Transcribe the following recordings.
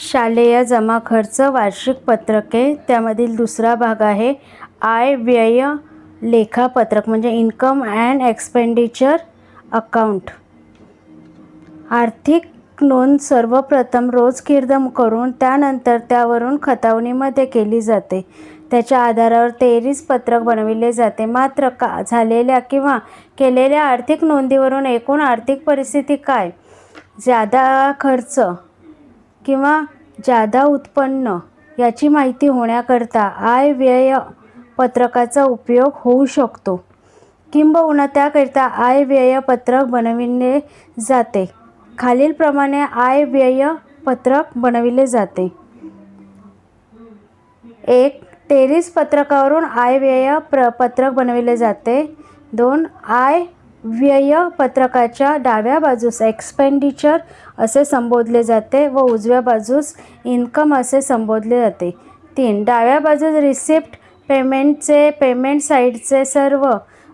शालेय जमा खर्च वार्षिक पत्रके त्यामधील दुसरा भाग आहे आय व्यय लेखापत्रक म्हणजे इन्कम अँड एक्सपेंडिचर अकाउंट. आर्थिक नोंद सर्वप्रथम रोज किरदम करून त्यानंतर त्यावरून खतावणीमध्ये केली जाते. त्याच्या आधारावर तेरीस पत्रक बनविले जाते. मात्र का झालेल्या किंवा केलेल्या आर्थिक नोंदीवरून एकूण आर्थिक परिस्थिती काय? जादा खर्च किंवा जादा उत्पन्न याची माहिती होण्याकरता आय व्यय पत्रकाचा उपयोग होऊ शकतो. किंबहुना त्याकरिता आय व्यय पत्रक बनविले जाते. खालीलप्रमाणे आय व्यय पत्रक बनविले जाते. एक टेरिस पत्रकावरून आय व्यय प्र पत्रक बनविले जाते. दोन आय व्ययपत्रकाच्या डाव्या बाजूस एक्सपेंडिचर असे संबोधले जाते व उजव्या बाजूस इन्कम असे संबोधले जाते. तीन डाव्या बाजूस रिसिप्ट पेमेंटचे पेमेंट साईडचे सर्व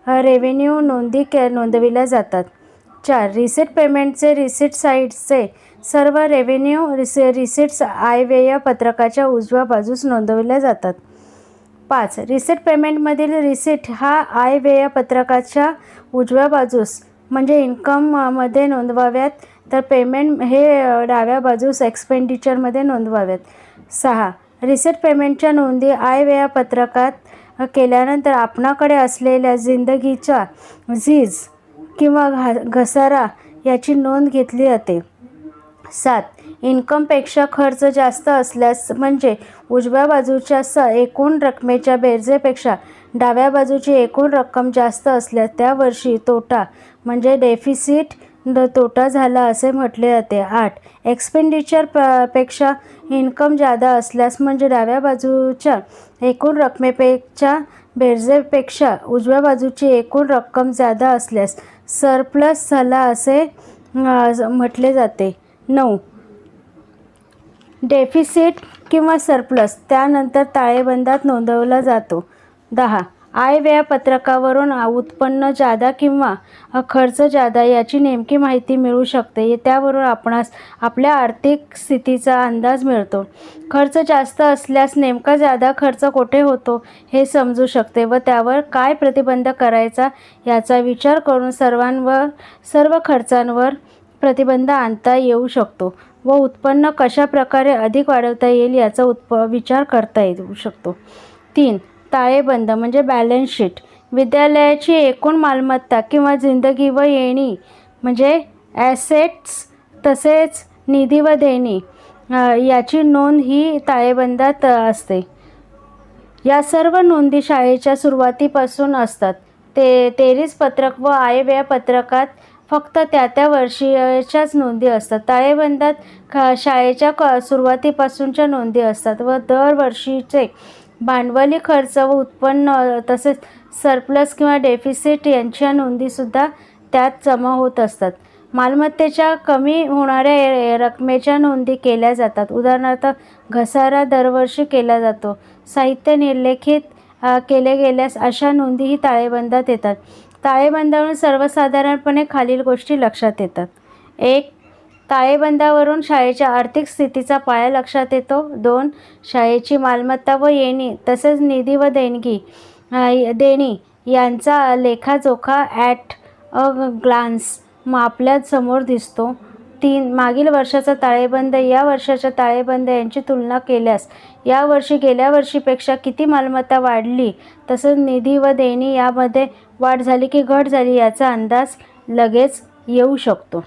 रेव्हेन्यू नोंदी के नोंदविल्या जातात. चार रिसिट पेमेंटचे रिसिट साईडचे सर्व रेव्हेन्यू रिसि रिसिट्स आय व्यय पत्रकाच्या उजव्या बाजूस नोंदविल्या जातात. पाच. रिसिट पेमेंटमधील रिसिट हा आय व्यय पत्रकाच्या उजव्या बाजूस म्हणजे इन्कममध्ये नोंदवाव्यात. तर पेमेंट हे डाव्या बाजूस एक्सपेंडिचरमध्ये नोंदवाव्यात. सहा. रिसिट पेमेंटच्या नोंदी आय व्यय पत्रकात केल्यानंतर आपणाकडे असलेल्या जिंदगीच्या झीज किंवा घा घसारा याची नोंद घेतली जाते. सात. इन्कमपेक्षा खर्च जास्त असल्यास म्हणजे उजव्या बाजूच्या स एकूण रकमेच्या बेरजेपेक्षा डाव्या बाजूची एकूण रक्कम जास्त असल्यास त्या वर्षी तोटा म्हणजे डेफिसिट तोटा झाला असे म्हटले जाते. आठ. एक्सपेंडिचर प पेक्षा इन्कम जादा असल्यास म्हणजे डाव्या बाजूच्या एकूण रकमेपेक्षा बेरजेपेक्षा उजव्या बाजूची एकूण रक्कम जादा असल्यास सरप्लस झाला असे म्हटले जाते. नऊ. डेफिसिट किंवा सरप्लस त्यानंतर ताळेबंदात नोंदवला जातो. दहा. आय व्ययपत्रकावरून उत्पन्न जादा किंवा खर्च जादा याची नेमकी माहिती मिळू शकते. त्यावरून आपणास आपल्या आर्थिक स्थितीचा अंदाज मिळतो. खर्च जास्त असल्यास नेमका जादा खर्च कोठे होतो हे समजू शकते व त्यावर काय प्रतिबंध करायचा याचा विचार करून सर्वांवर सर्व खर्चांवर प्रतिबंध आणता येऊ शकतो व उत्पन्न कशा प्रकारे अधिक वाढवता येईल याचा उत्प विचार करता येऊ शकतो. तीन ताळेबंद म्हणजे बॅलन्स शीट विद्यालयाची एकूण मालमत्ता किंवा जिंदगी व येणी म्हणजे ॲसेट्स तसेच निधी व देणी याची नोंद ही ताळेबंदात असते. या सर्व नोंदी शाळेच्या सुरुवातीपासून असतात. ते तेरीस पत्रक व आयव्यय पत्रकात फक्त त्या त्या वर्षीच्याच नोंदी असतात. ताळेबंदात ख शाळेच्या क सुरुवातीपासूनच्या नोंदी असतात व दरवर्षीचे भांडवली खर्च व उत्पन्न तसेच सरप्लस किंवा डेफिसिट यांच्या नोंदीसुद्धा त्यात जमा होत असतात. मालमत्तेच्या कमी होणाऱ्या रकमेच्या नोंदी केल्या जातात. उदाहरणार्थ घसारा दरवर्षी केला जातो. साहित्य निर्लेखित केले गेल्यास अशा नोंदीही ताळेबंदात येतात. ताळेबंदावरून सर्वसाधारणपणे खालील गोष्टी लक्षात येतात. एक ताळेबंदावरून शाळेच्या आर्थिक स्थितीचा पाया लक्षात येतो. दोन शाळेची मालमत्ता व येणी तसेच निधी व देणगी देणी यांचा लेखाजोखा ॲट अ ग्लान्स मग आपल्यासमोर दिसतो. तीन मागील वर्षाचा ताळेबंद या वर्षाच्या ताळेबंद यांची तुलना केल्यास या वर्षी गेल्या वर्षीपेक्षा किती मालमत्ता वाढली? तसंच निधी व देणी यामध्ये वाढ झाली की घट झाली याचा अंदाज लगेच येऊ शकतो.